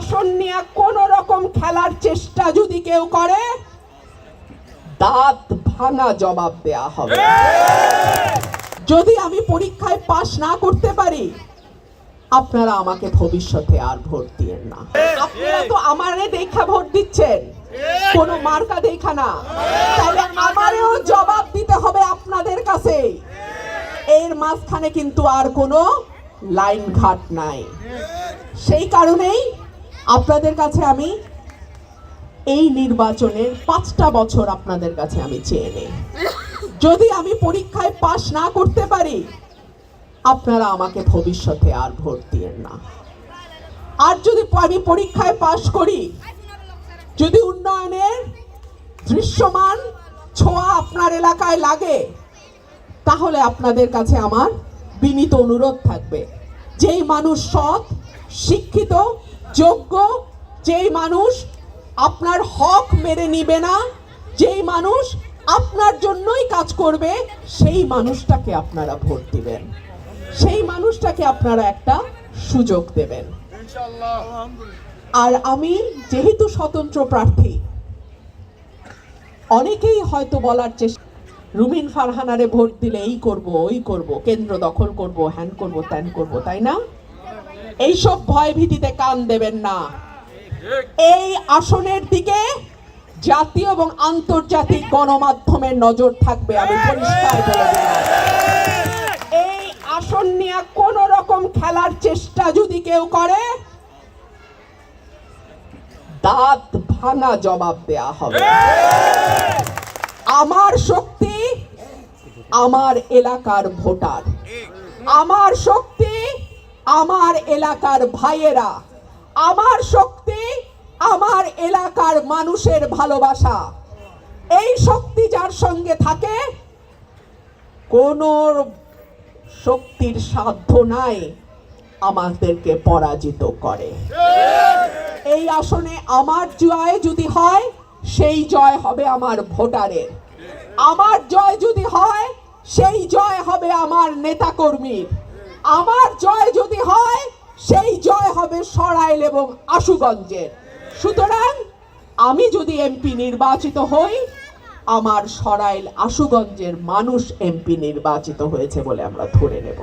আসন নিয়ে কোন রকম খেলার চেষ্টা যদি কেউ করে, দাঁত ভাঙা জবাব দেয়া হবে। যদি আমি পরীক্ষায় পাশ না করতে পারি, আপনারা আমাকে ভবিষ্যতে আর ভোট দিয়েন না। আপনারা তো আমারে দেখা ভোট দিচ্ছেন। কোনো মার্কা দেখা না। তাহলে আমারও জবাব দিতে হবে আপনাদের কাছে। এর মাঝখানে কিন্তু আর কোনো লাইন ঘাট নাই। সেই কারণেই আপনাদের কাছে আমি এই নির্বাচনের পাঁচটা বছর আপনাদের কাছে আমি চেয়ে নেই। যদি আমি পরীক্ষায় পাশ না করতে পারি, আপনারা আমাকে ভবিষ্যতে আর ভোট দিয়েন না। আর যদি আমি পরীক্ষায় পাশ করি, যদি উন্নয়নের দৃশ্যমান ছোঁয়া আপনার এলাকায় লাগে, তাহলে আপনাদের কাছে আমার বিনীত অনুরোধ থাকবে। যেই মানুষ সৎ, শিক্ষিত যোগ্য, যেই মানুষ আপনার হক মেরে নিবে না, যেই মানুষ আপনার জন্যই কাজ করবে, সেই মানুষটাকে আপনারা ভোট দিবেন। সেই মানুষটাকে আপনারা একটা সুযোগ দেবেন। আর আমি যেহেতু স্বতন্ত্র প্রার্থী, অনেকেই হয়তো বলার চেষ্টা, রুমিন ফারহানারে ভোট দিলে এই করব, ওই করব, কেন্দ্র দখল করব, হ্যান করব, ত্যান করব, তাই না? এইসব ভয় ভীতিতে কান দেবেন না। এই আসনের দিকে জাতীয় এবং আন্তর্জাতিক গণমাধ্যমের নজর থাকবে, আমি পরিষ্কার বলে এই আসন নিয়ে কোন রকম খেলার চেষ্টা যদি কেউ করে, দাঁত ভাঙা জবাব দেয়া হবে। আমার শক্তি আমার এলাকার ভোটার। আমার শক্তি আমার এলাকার ভাইয়েরা, আমার শক্তি, আমার এলাকার মানুষের ভালোবাসা। এই শক্তি যার সঙ্গে থাকে, কোন শক্তির সাধ্য নাই আমাদেরকে পরাজিত করে। এই আসনে আমার জয় যদি হয়, সেই জয় হবে আমার ভোটারের। আমার জয় যদি হয়, সেই জয় হবে আমার নেতাকর্মীর। আমার জয় যদি হয়, সেই জয় হবে সরাইল এবং আশুগঞ্জের। সুতরাং আমি যদি এমপি নির্বাচিত হই, আমার সরাইল আশুগঞ্জের মানুষ এমপি নির্বাচিত হয়েছে বলে আমরা ধরে নেব।